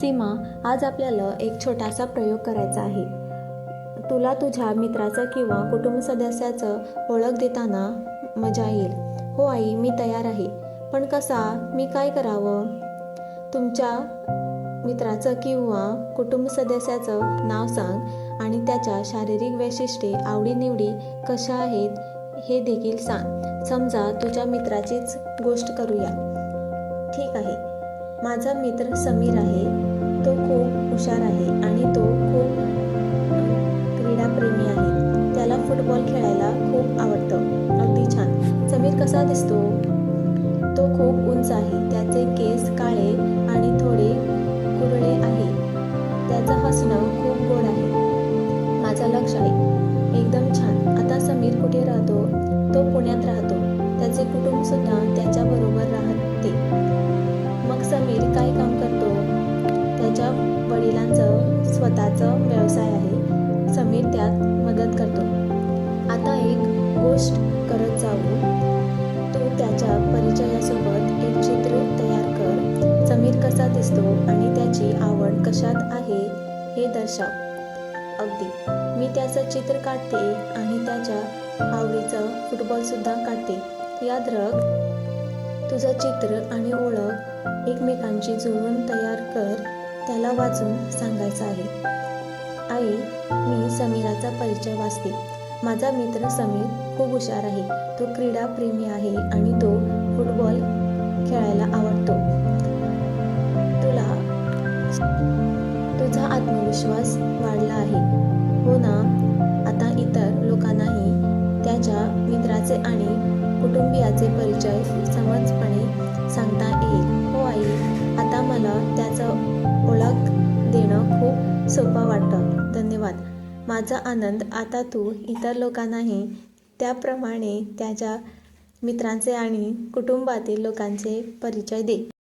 सीमा आज आपल्याला एक छोटासा प्रयोग करायचा आहे. तुला तुझ्या मित्राचं किंवा कुटुंब सदस्याचं ओळख देताना मजा येईल. हो आई मी तयार आहे. पण कसा? मी काय करावं? तुमच्या मित्राचं किंवा कुटुंब सदस्याचं नाव सांग आणि त्याच्या शारीरिक वैशिष्ट्ये आवडीनिवडी कशा आहेत हे देखील सांग. समजा तुझ्या मित्राचीच गोष्ट करूया. ठीक आहे. माझा मित्र समीर आहे. तो खूप हुशार आहे आणि तो खूप क्रीडाप्रेमी आहे. त्याला फुटबॉल खेळायला खूप आवडतं. अगदी छान. समीर कसा दिसतो? तो खूप उंच आहे. त्याचे केस काळे आणि थोडे कुरळे आहे. त्याचं हसणं खूप गोड आहे. माझं लक्ष आहे. एकदम छान. आता समीर कुठे राहतो? तो पुण्यात राहतो. त्याचे कुटुंबसुद्धा स्वतःचं व्यवसाय आहे. समीर त्यात मदत करतो. आता एक गोष्ट करत जाऊ. तो त्याच्या परिचयासोबत एक चित्र तयार कर. समीर कसा दिसतो आणि त्याची आवड कशात आहे हे दर्शव. अगदी. मी त्याचं चित्र काढते आणि त्याच्या आवडीचं फुटबॉलसुद्धा काढते. याद रख. तुझं चित्र आणि ओळख एकमेकांची जुळवून तयार कर. त्याला वाचून सांगायचं आहे. आई मी समीराचा परिचय वाचते. माझा मित्र समीर खूप हुशार आहे. तो क्रीडाप्रेमी आहे आणि तो फुटबॉल खेळायला आवडतो. तुला तुझा आत्मविश्वास वाढला आहे. हो ना? आता इतर लोकांनाही त्याच्या मित्राचे आणि कुटुंबियाचे परिचय समजपणे सांग माझा आनंद आता तू इतर लोकांनाही त्याप्रमाणे त्याच्या मित्रांचे आणि कुटुंबातील लोकांचे परिचय दे.